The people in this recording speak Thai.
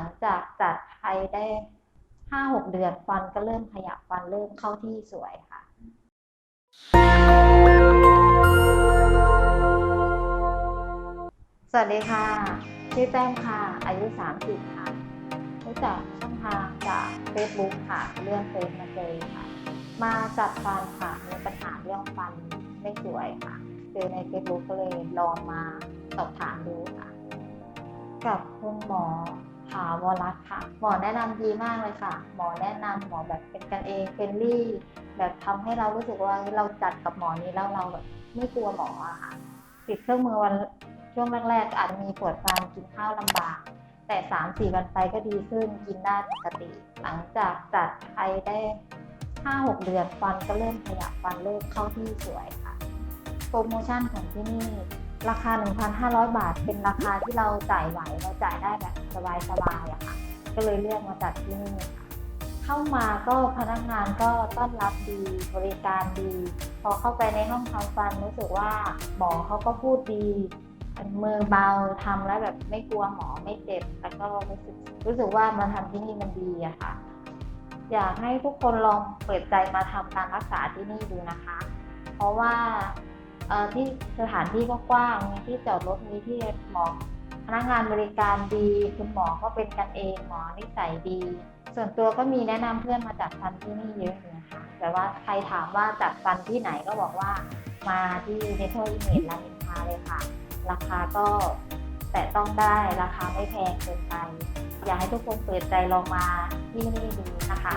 งจากจัดไปได้ห้าหกเดือนฟันก็เริ่มขยับฟันเริ่มเข้าที่สวยค่ะสวัสดีค่ะ ชื่อแป้งค่ะ อายุ 30 ค่ะ รู้จักช่องทางจาก Facebook ค่ะ เรื่องเฟซมาเจอค่ะ มาจัดฟันค่ะมีปัญหาเรื่องฟันไม่สวยค่ะเจอใน Facebook ก็เลยลองมาสอบถามดูค่ะ กับคุณหมอ ถาวรัตค่ะ หมอแนะนำดีมากเลยค่ะ หมอแนะนำหมอแบบเป็นกันเองเฟรนลี่ แบบทำให้เรารู้สึกว่าเราจัดกับหมอนี้แล้วเราแบบไม่กลัวหมออะค่ะติดเครื่องมือวันช่วงแรกๆอาจจะมีปวดฟันกินข้าวลำบาก แต่สามสี่วันไปก็ดีขึ้นกินได้ปกติ หลังจากจัดไปได้ห้าหกเดือนฟันก็เริ่มขยับฟันเริ่มเข้าที่สวยค่ะ โปรโมชั่นของที่นี่ ราคา 1,500 บาท เป็นราคาที่เราจ่ายไหว เราจ่ายได้แบบสบายๆอะค่ะ ก็เลยเลือกมาจัดที่นี่ค่ะเข้ามาก็พนักงานก็ต้อนรับดีบริการดี พอเข้าไปในห้องทำฟันรู้สึกว่าหมอเขาก็พูดดีมือเบาทำแล้วแบบไม่กลัวหมอไม่เจ็บแล้วก็รู้สึกรู้สึกว่ามาทำที่นี่มันดีอะค่ะ อยากให้ทุกคนลองเปิดใจมาทำการรักษาที่นี่ดูนะคะ เพราะว่า ที่สถานที่ก็กว้างมีที่จอดรถมีที่หมอพนักงานบริการดี คุณหมอก็เป็นกันเองหมอนิสัยดี ส่วนตัวก็มีแนะนำเพื่อนมาจัดฟันที่นี่เยอะอยู่ะแต่ว่าใครถามว่าจัดฟันที่ไหนก็บอกว่ามาที่เนเธอร์อิเมจรามอินทาเลยค่ะ ราคาก็แต่ต้องได้ราคาไม่แพงเกินไป อยากให้ทุกคนเปิดใจลองมาที่นี่ดูนะคะ